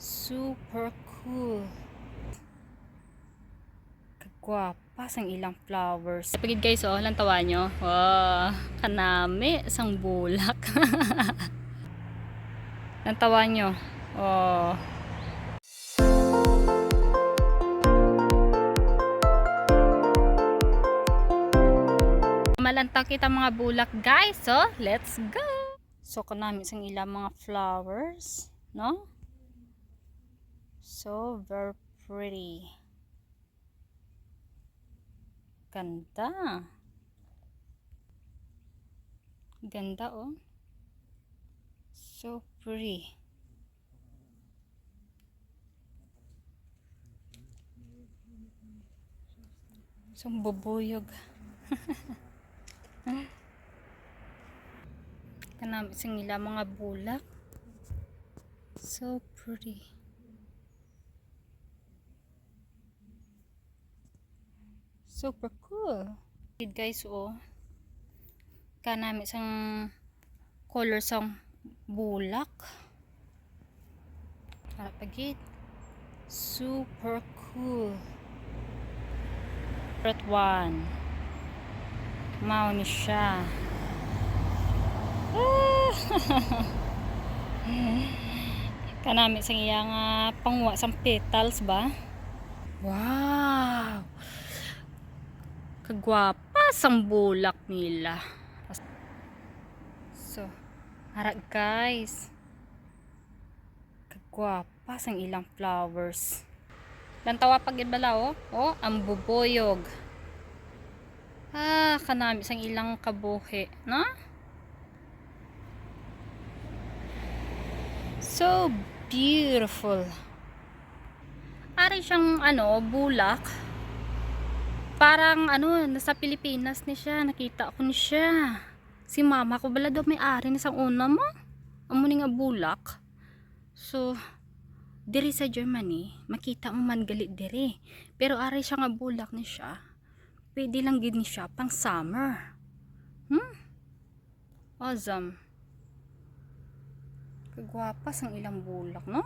Super cool. Kagwapa sang ilang flowers. Pagid guys, oh, lang tawa nyo. Wow, kanami, sang bulak. lang tawa nyo. Oh. Malantang kita mga bulak guys, so let's go! So, kanami sang ilang mga flowers, no? So, very pretty. Ganda. Ganda, oh. So pretty. So, bubuyog. Kanami sing ila mga bulak. So pretty. Super cool. Good guys, oh. Kanami sang color sang bulak. Para pagit. Super cool. Part 1. Mao ni siya. Ah! Kanami sang iya nga pangwa sang petals ba? Wow! Kagwapa sang bulak nila. So, harap guys. Kagwapa sang ilang flowers. Lantawa pag bala oh. Oh, ang buboyog. Ah, kanami sang ilang kabuhi, no? So beautiful. Ari siyang ano, bulak. Parang ano, nasa Pilipinas ni siya. Nakita ko ni siya. Si mama ko bala daw may ari ni sang una mo. Amo ni nga bulak. So, diri sa Germany, makita mo man galit diri. Pero ari siya nga bulak ni siya. Pwede lang gid ni siya pang summer. Hmm? Awesome. Kagwapa sang ilang bulak, no?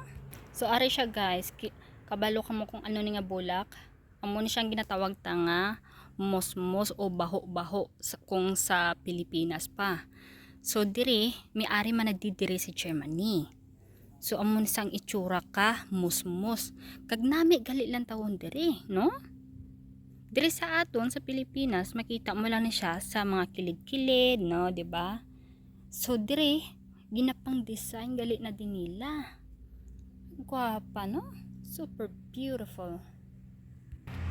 So, ari siya guys. Kabalo ka mo kung ano ni nga bulak. Amo ni siyang ginatawag tanga mosmos o baho-baho kung sa Pilipinas pa. So, diri, may ari man nagdidiri sa Germany. So, amo ni sang itsura ka, musmos. Kag nami gali lang tawon diri, no? Diri sa aton sa Pilipinas, makita mo lang ni siya sa mga kilid-kilid, no, 'di ba? So diri, ginapang design gali na din nila. Gwapa, no? Super beautiful.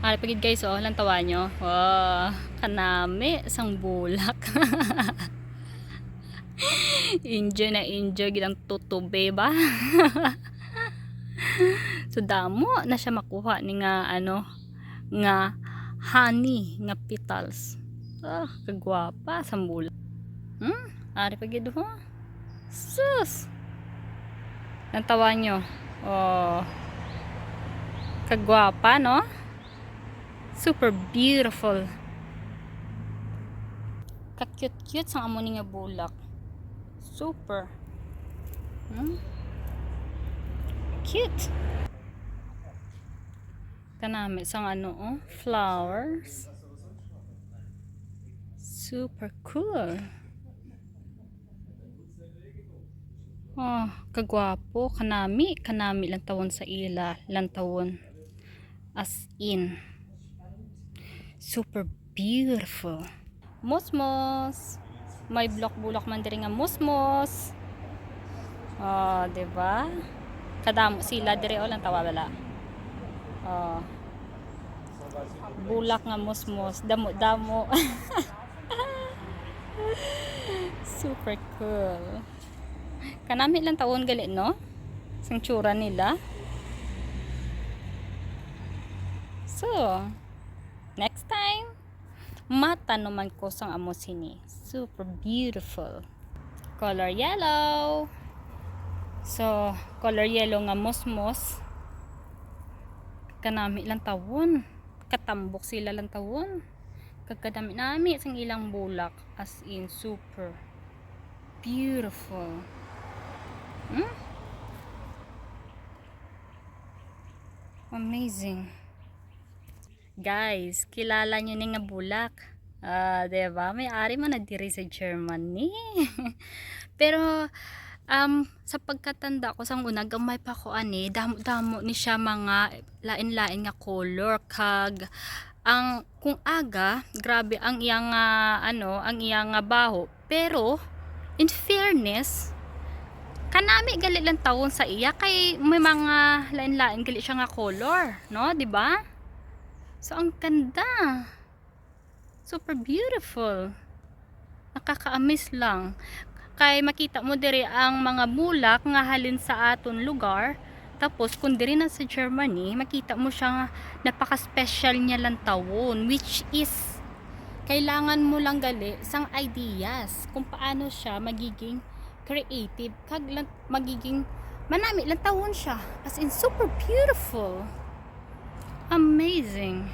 Ah, pagid guys, oh, lang tawa nyo. Wow, kanami, sang bulak. enjoy na enjoy gilang tutube ba? so damo na siya makuha ni nga ano nga honey nga petals. Ah, kagwapa sang bulak. Hmm? Ari pagid ho. Sus! Nantawa nyo. Oh. Kagwapa, no? Super beautiful. Ka-cute-cute sang amo nga bulak. Super. Hmm? Cute. Kanami sang ano, oh, flowers. Super cool. Oh, kagwapo, kanami, kanami lang tawon sa ila, lang tawon. As in. Super beautiful. Musmos. May block bulak man diri nga musmos. Oh, 'di ba? Kadamo sila diri o lang tawa bala. Oh. Bulak nga musmos, damo-damo. Super cool. Kanami lang taon gali, no? Sang tsura nila. So, next matanuman ko sang amo sini. Super beautiful. Color yellow. So, color yellow nga mosmos. Kanami lang tawon. Katambok sila lang tawon. Kagkadami nami sang ilang bulak. As in, super beautiful. Hmm? Amazing. Guys, kilala nyo ni nga bulak. Ah, 'di ba? May ari man na diri sa Germany. Pero um sa pagkatanda ko sang una gamay pa ko ani damo-damo ni siya mga lain-lain nga color kag ang kung aga grabe ang iyang nga, ano ang iyang nga baho pero in fairness kanami gali lang tawon sa iya kay may mga lain-lain gali siya nga color no di ba so ang ganda. Super beautiful. Nakaka-amaze lang. Kay makita mo diri ang mga bulak nga halin sa aton lugar. Tapos kung diri na sa Germany makita mo siya napaka-special niya lang tawon which is kailangan mo lang gali sang ideas kung paano siya magiging creative. Kag magiging manami lang tawon siya. As in super beautiful amazing